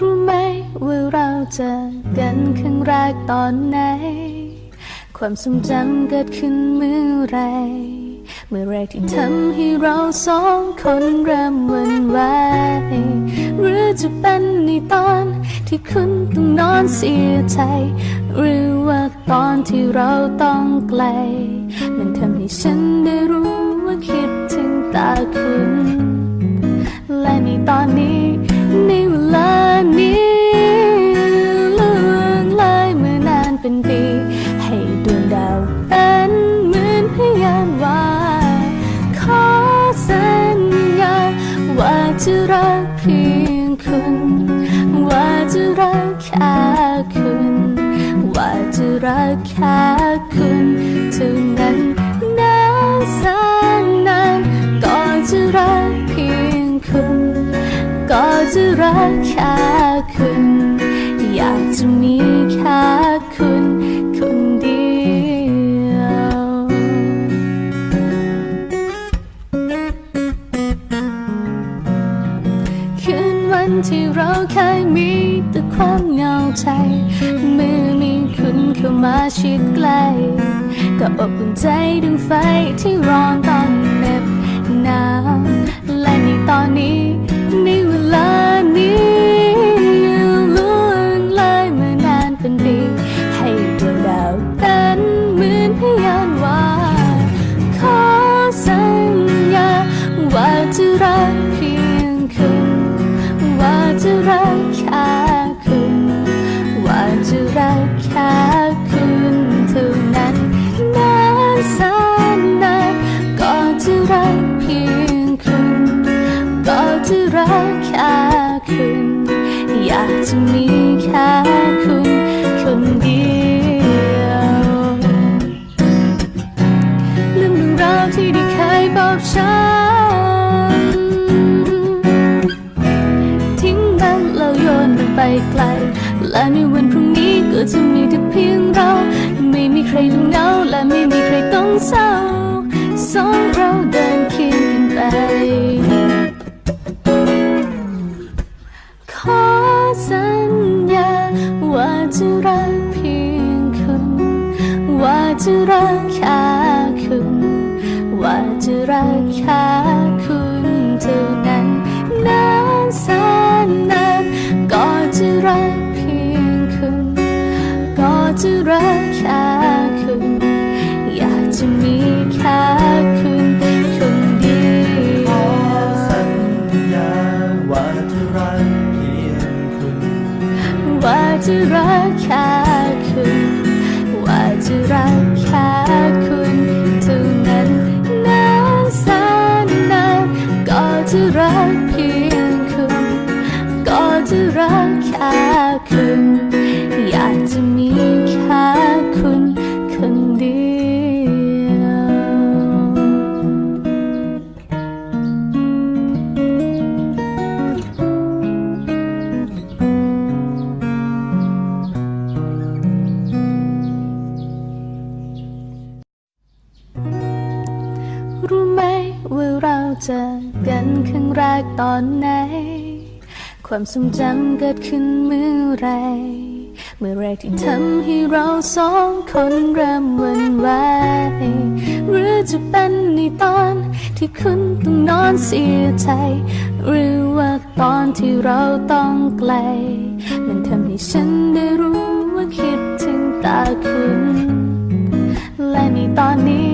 รู้ไหมว่าเราเจอกันครั้งแรกตอนไหน ความทรงจำเกิดขึ้นเมื่อไร เมื่อไรที่ทำให้เราสองคนเริ่มวันไหวหรือจะเป็นในตอนที่คุณต้องนอนเสียใจ หรือว่าตอนที่เราต้องไกล มันทำให้ฉันได้รู้ว่าคิดถึงตาคุณ และในตอนนี้ จะรักเพียงคุณ ว่าจะรักแค่คุณ ว่าจะรักแค่คุณเท่านั้นนานแสนนานก็จะรักเพียงคุณ ก็จะรักแค่คุณ อยากจะมี เราเคยมีแต่ความเหงาใจ เมื่อมีคุณเข้ามาชิดใกล้ก็อบอุ่นใจดึงไฟที่ร้อนตอนเหน็บหนาว จะรักแค่คุณ ว่าจะรักแค่คุณเท่านั้นนานแสนนานก็จะรักเพียงคุณก็จะรักแค่คุณ อยากจะมีแค่ จะมีแต่เพียงเรา ไม่มีใครต้องเหงาและไม่มีใครต้องเศร้า สองเราเดินเคียงกันไป ขอสัญญาว่าจะรักเพียงคุณ ว่าจะรักแค่คุณ ว่าจะรักแค่คุณเท่านั้นนานแสนนานก็จะรัก จะรักแค่คุณ อยากจะมีแค่คุณคนเดียวสัญญาว่าจะรักเพียงคุณ ว่าจะรักแค่คุณ ว่าจะรักแค่คุณเท่านั้นนานแสนนานก็จะรักเพียงคุณ ก็จะรักแค่คุณอยากจะมี รู้ไหมว่าเราเจอกันครั้งแรกตอนไหน ความทรงจำเกิดขึ้นเมื่อไร เมื่อไรที่ทำให้เราสองคนเริ่มวันไหวหรือจะเป็นในตอนที่คุณต้องนอนเสียใจ หรือว่าตอนที่เราต้องไกล มันทำให้ฉันได้รู้ว่าคิดถึงตาคุณ และในตอนนี้